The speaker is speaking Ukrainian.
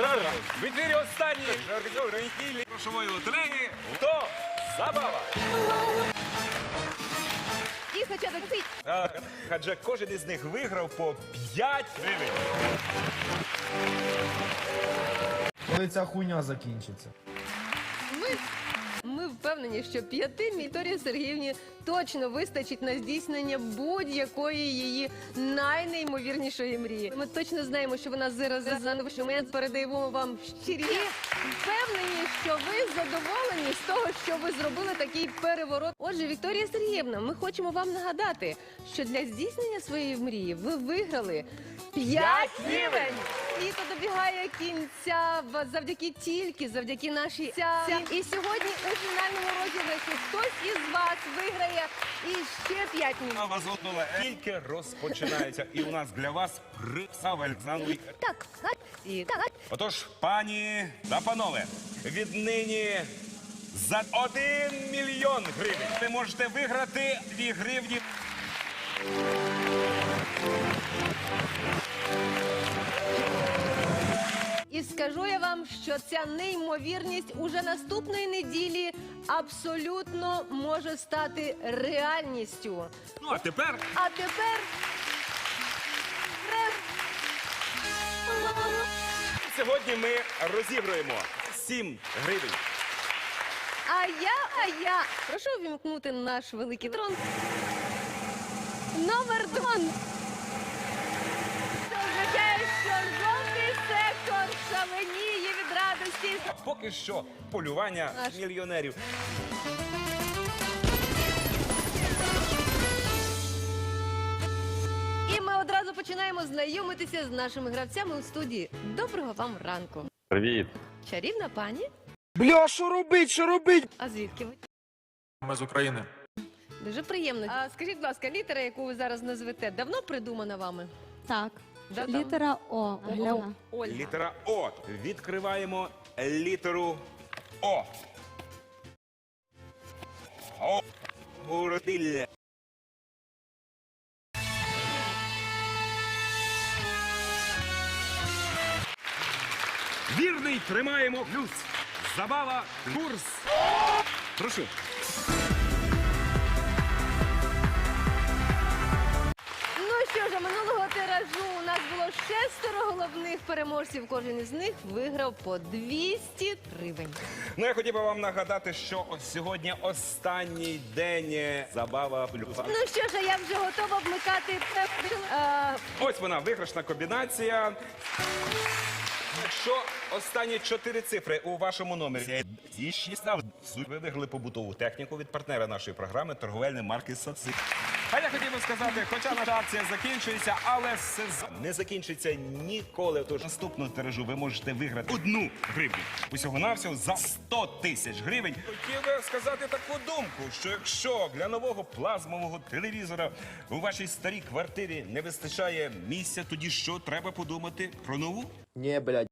В ефірі останній грошової лотереї. Хто? Забава. Дійсно, хоча цить. А, Адже кожен із них виграв по 5 гривень. Коли ця хуйня закінчиться. Ми, ми впевнені, що п'яти Вікторії Сергіївні точно вистачить на здійснення будь-якої її найнеймовірнішої мрії. Ми точно знаємо, що вона зараз за новий момент передаємо вам щирі. Впевнені, що ви задоволені з того, що ви зробили такий переворот. Отже, Вікторія Сергіївна, ми хочемо вам нагадати, що для здійснення своєї мрії ви виграли 5 гривень. Літо добігає кінця завдяки тільки завдяки нашій. І сьогодні у фінальному розіграші хтось із вас виграє і ще 5 А мінут. вас готова. тільки розпочинається. І у нас для вас присав Олександр. Так, так, і так. Отож, пані та панове, віднині за 1 мільйон гривень ви можете виграти 2 гривні. Скажу я вам, що ця неймовірність уже наступної неділі абсолютно може стати реальністю. Ну а тепер А тепер. сьогодні ми розігруємо 7 гривень. А я, а я прошу увімкнути наш великий трон. Номер трон. Поки що полювання мільйонерів. І ми одразу починаємо знайомитися з нашими гравцями у студії. Доброго вам ранку. Привіт. Чарівна пані. Бля, що робить, що робить? А звідки ви? Ми з України. Дуже приємно. А скажіть, будь ласка, літера, яку ви зараз назвете, давно придумана вами? Так, Да, там? літера О. Ольга. Ольга. Літера О. Відкриваємо літеру О. О. Городилля. Вірний тримаємо плюс. Забава курс. Прошу. Ну що ж, а минулого тиражу у нас було шестеро головних переможців. Кожен із них виграв по 200 гривень. Ну, я хотів би вам нагадати, що ось сьогодні останній день е, забава плюс. Ну що ж, а я вже готова вмикати е, Ось вона, виграшна комбінація. Якщо останні чотири цифри у вашому номері 16 ви виграли побутову техніку від партнера нашої програми торговельної марки Соци. А я хотів би сказати, хоча наша акція закінчується, але сезон не закінчиться ніколи. Тож наступного тиражу ви можете виграти одну гривню. Усього навсього за 100 тисяч гривень. Хотів би сказати таку думку, що якщо для нового плазмового телевізора у вашій старій квартирі не вистачає місця, тоді що треба подумати про нову? Ні, блядь.